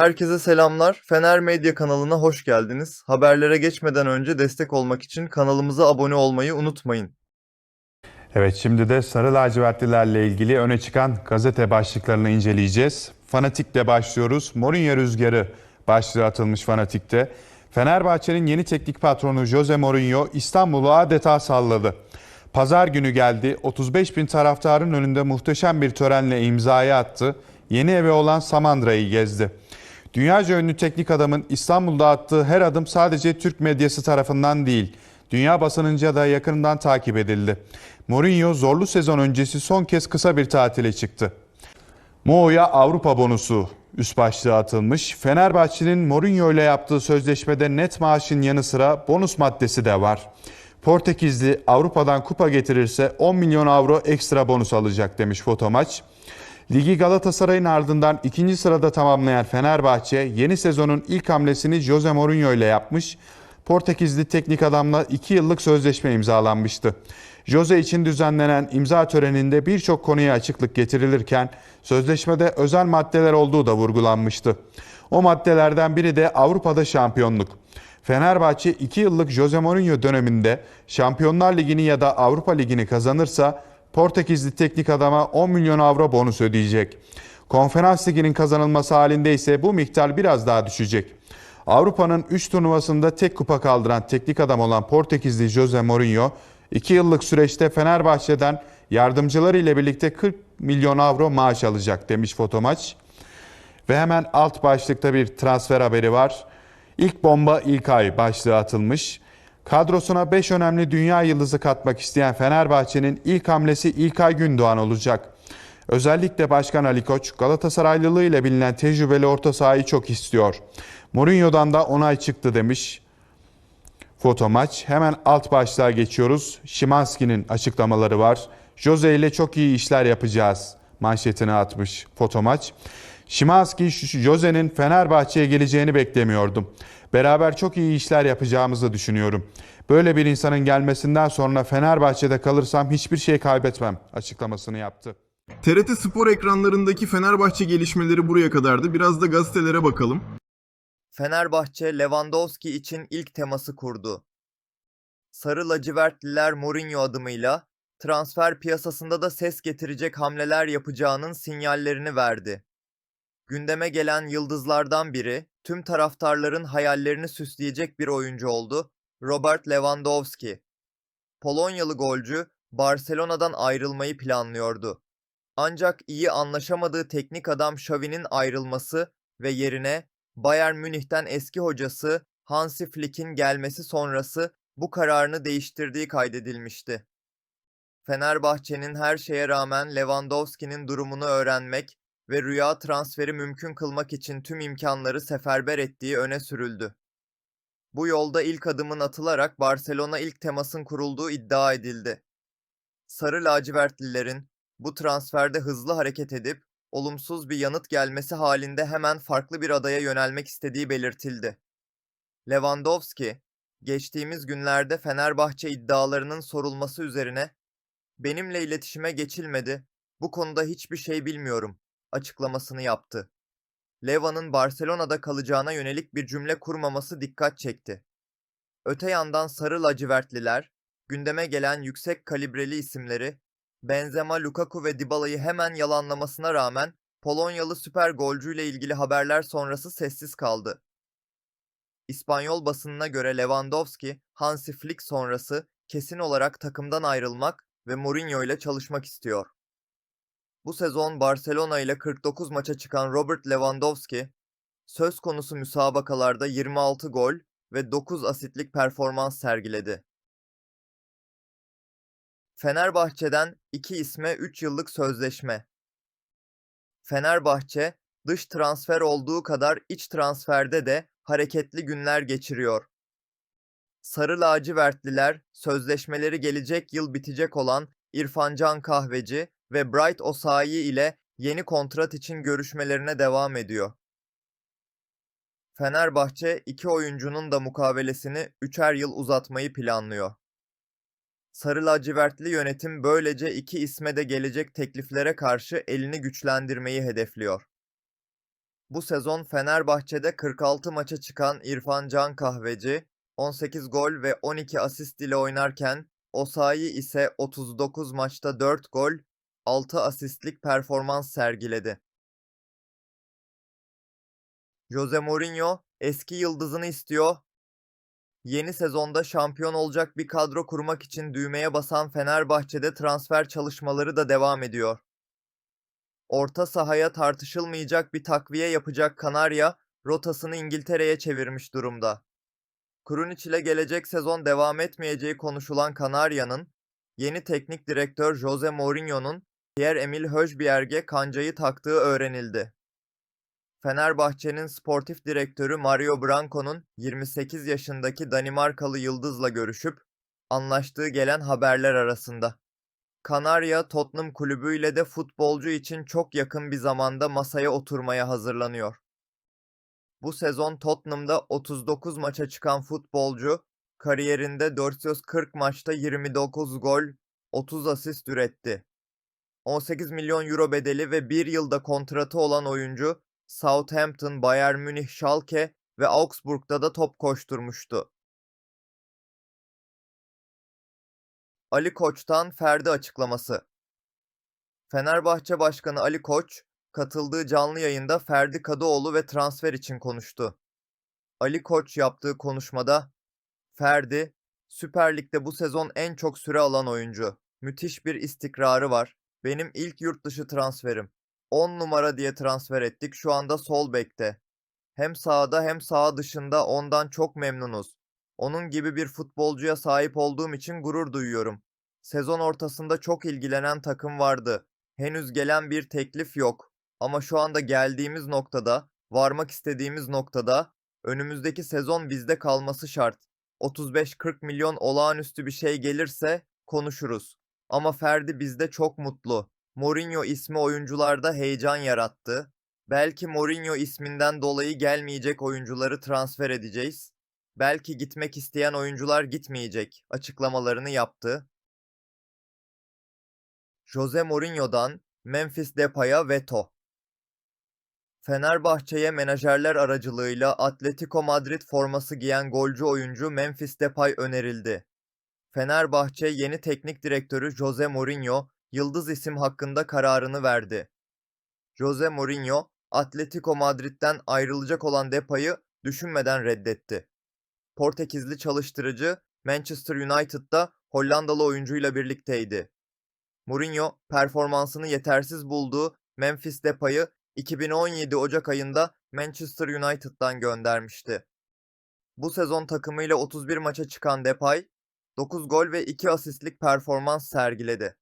Herkese selamlar. Fener Medya kanalına hoş geldiniz. Haberlere geçmeden önce destek olmak için kanalımıza abone olmayı unutmayın. Evet şimdi de sarı lacivertlilerle ilgili öne çıkan gazete başlıklarını inceleyeceğiz. Fanatik'le başlıyoruz. Mourinho rüzgarı başlığı atılmış Fanatik'te. Fenerbahçe'nin yeni teknik patronu Jose Mourinho İstanbul'u adeta salladı. Pazar günü geldi. 35 bin taraftarın önünde muhteşem bir törenle imzayı attı. Yeni evi olan Samandıra'yı gezdi. Dünyaca ünlü teknik adamın İstanbul'da attığı her adım sadece Türk medyası tarafından değil, dünya basınınca da yakından takip edildi. Mourinho zorlu sezon öncesi son kez kısa bir tatile çıktı. Mo'ya Avrupa bonusu üst başlığı atılmış. Fenerbahçe'nin Mourinho ile yaptığı sözleşmede net maaşın yanı sıra bonus maddesi de var. Portekizli Avrupa'dan kupa getirirse 10 milyon avro ekstra bonus alacak demiş Fotomaç. Ligi Galatasaray'ın ardından ikinci sırada tamamlayan Fenerbahçe yeni sezonun ilk hamlesini Jose Mourinho ile yapmış. Portekizli teknik adamla 2 yıllık sözleşme imzalanmıştı. Jose için düzenlenen imza töreninde birçok konuya açıklık getirilirken sözleşmede özel maddeler olduğu da vurgulanmıştı. O maddelerden biri de Avrupa'da şampiyonluk. Fenerbahçe 2 yıllık Jose Mourinho döneminde Şampiyonlar Ligi'ni ya da Avrupa Ligi'ni kazanırsa Portekizli teknik adama 10 milyon avro bonus ödeyecek. Konferans Ligi'nin kazanılması halinde ise bu miktar biraz daha düşecek. Avrupa'nın 3 turnuvasında tek kupa kaldıran teknik adam olan Portekizli Jose Mourinho, 2 yıllık süreçte Fenerbahçe'den yardımcıları ile birlikte 40 milyon avro maaş alacak demiş Fotomaç. Ve hemen alt başlıkta bir transfer haberi var. İlk bomba ilk ay başlığı atılmış. Kadrosuna 5 önemli dünya yıldızı katmak isteyen Fenerbahçe'nin ilk hamlesi İlkay Gündoğan olacak. Özellikle Başkan Ali Koç Galatasaraylılığı ile bilinen tecrübeli orta sahayı çok istiyor. Mourinho'dan da onay çıktı demiş. Foto maç. Hemen alt başlığa geçiyoruz. Şimanski'nin açıklamaları var. Jose ile çok iyi işler yapacağız manşetini atmış foto maç. Şimanski Jose'nin Fenerbahçe'ye geleceğini beklemiyordum. Beraber çok iyi işler yapacağımızı düşünüyorum. Böyle bir insanın gelmesinden sonra Fenerbahçe'de kalırsam hiçbir şey kaybetmem açıklamasını yaptı. TRT Spor ekranlarındaki Fenerbahçe gelişmeleri buraya kadardı. Biraz da gazetelere bakalım. Fenerbahçe Lewandowski için ilk teması kurdu. Sarı lacivertliler Mourinho adımıyla transfer piyasasında da ses getirecek hamleler yapacağının sinyallerini verdi. Gündeme gelen yıldızlardan biri tüm taraftarların hayallerini süsleyecek bir oyuncu oldu. Robert Lewandowski. Polonyalı golcü Barcelona'dan ayrılmayı planlıyordu. Ancak iyi anlaşamadığı teknik adam Xavi'nin ayrılması ve yerine Bayern Münih'ten eski hocası Hansi Flick'in gelmesi sonrası bu kararını değiştirdiği kaydedilmişti. Fenerbahçe'nin her şeye rağmen Lewandowski'nin durumunu öğrenmek ve rüya transferi mümkün kılmak için tüm imkanları seferber ettiği öne sürüldü. Bu yolda ilk adımın atılarak Barcelona ilk temasın kurulduğu iddia edildi. Sarı lacivertlilerin bu transferde hızlı hareket edip olumsuz bir yanıt gelmesi halinde hemen farklı bir adaya yönelmek istediği belirtildi. Lewandowski, geçtiğimiz günlerde Fenerbahçe iddialarının sorulması üzerine benimle iletişime geçilmedi, bu konuda hiçbir şey bilmiyorum açıklamasını yaptı. Leva'nın Barcelona'da kalacağına yönelik bir cümle kurmaması dikkat çekti. Öte yandan sarı lacivertliler, gündeme gelen yüksek kalibreli isimleri Benzema, Lukaku ve Dybala'yı hemen yalanlamasına rağmen Polonyalı süper golcüyle ilgili haberler sonrası sessiz kaldı. İspanyol basınına göre Lewandowski, Hansi Flick sonrası kesin olarak takımdan ayrılmak ve Mourinho ile çalışmak istiyor. Bu sezon Barcelona ile 49 maça çıkan Robert Lewandowski, söz konusu müsabakalarda 26 gol ve 9 asitlik performans sergiledi. Fenerbahçe'den iki isme 3 yıllık sözleşme. Fenerbahçe, dış transfer olduğu kadar iç transferde de hareketli günler geçiriyor. Sarı lacivertliler sözleşmeleri gelecek yıl bitecek olan İrfan Can Kahveci ve Bright Osayi ile yeni kontrat için görüşmelerine devam ediyor. Fenerbahçe iki oyuncunun da mukavelesini üçer yıl uzatmayı planlıyor. Sarı lacivertli yönetim böylece iki isme de gelecek tekliflere karşı elini güçlendirmeyi hedefliyor. Bu sezon Fenerbahçe'de 46 maça çıkan İrfan Can Kahveci, 18 gol ve 12 asist ile oynarken Osayi ise 39 maçta 4 gol, 6 asistlik performans sergiledi. Jose Mourinho eski yıldızını istiyor. Yeni sezonda şampiyon olacak bir kadro kurmak için düğmeye basan Fenerbahçe'de transfer çalışmaları da devam ediyor. Orta sahaya tartışılmayacak bir takviye yapacak Kanarya, rotasını İngiltere'ye çevirmiş durumda. Krunic ile gelecek sezon devam etmeyeceği konuşulan Kanarya'nın, yeni teknik direktör Jose Mourinho'nun Pierre-Emile Højbjerg'e kancayı taktığı öğrenildi. Fenerbahçe'nin sportif direktörü Mario Branco'nun 28 yaşındaki Danimarkalı yıldızla görüşüp anlaştığı gelen haberler arasında. Kanarya Tottenham kulübüyle de futbolcu için çok yakın bir zamanda masaya oturmaya hazırlanıyor. Bu sezon Tottenham'da 39 maça çıkan futbolcu kariyerinde 440 maçta 29 gol, 30 asist üretti. 18 milyon euro bedeli ve 1 yılda kontratı olan oyuncu Southampton, Bayern Münih, Schalke ve Augsburg'da da top koşturmuştu. Ali Koç'tan Ferdi açıklaması. Fenerbahçe Başkanı Ali Koç, katıldığı canlı yayında Ferdi Kadıoğlu ve transfer için konuştu. Ali Koç yaptığı konuşmada, Ferdi, Süper Lig'de bu sezon en çok süre alan oyuncu. Müthiş bir istikrarı var. Benim ilk yurt dışı transferim. 10 numara diye transfer ettik şu anda sol bekte. Hem sahada hem saha dışında ondan çok memnunuz. Onun gibi bir futbolcuya sahip olduğum için gurur duyuyorum. Sezon ortasında çok ilgilenen takım vardı. Henüz gelen bir teklif yok. Ama şu anda geldiğimiz noktada, varmak istediğimiz noktada, önümüzdeki sezon bizde kalması şart. 35-40 milyon olağanüstü bir şey gelirse konuşuruz. Ama Ferdi bizde çok mutlu. Mourinho ismi oyuncularda heyecan yarattı. Belki Mourinho isminden dolayı gelmeyecek oyuncuları transfer edeceğiz. Belki gitmek isteyen oyuncular gitmeyecek açıklamalarını yaptı. Jose Mourinho'dan Memphis Depay'a veto. Fenerbahçe'ye menajerler aracılığıyla Atletico Madrid forması giyen golcü oyuncu Memphis Depay önerildi. Fenerbahçe yeni teknik direktörü Jose Mourinho, yıldız isim hakkında kararını verdi. Jose Mourinho, Atletico Madrid'den ayrılacak olan Depay'ı düşünmeden reddetti. Portekizli çalıştırıcı Manchester United'da Hollandalı oyuncuyla birlikteydi. Mourinho performansını yetersiz bulduğu Memphis Depay'ı 2017 Ocak ayında Manchester United'dan göndermişti. Bu sezon takımıyla 31 maça çıkan Depay, 9 gol ve 2 asistlik performans sergiledi.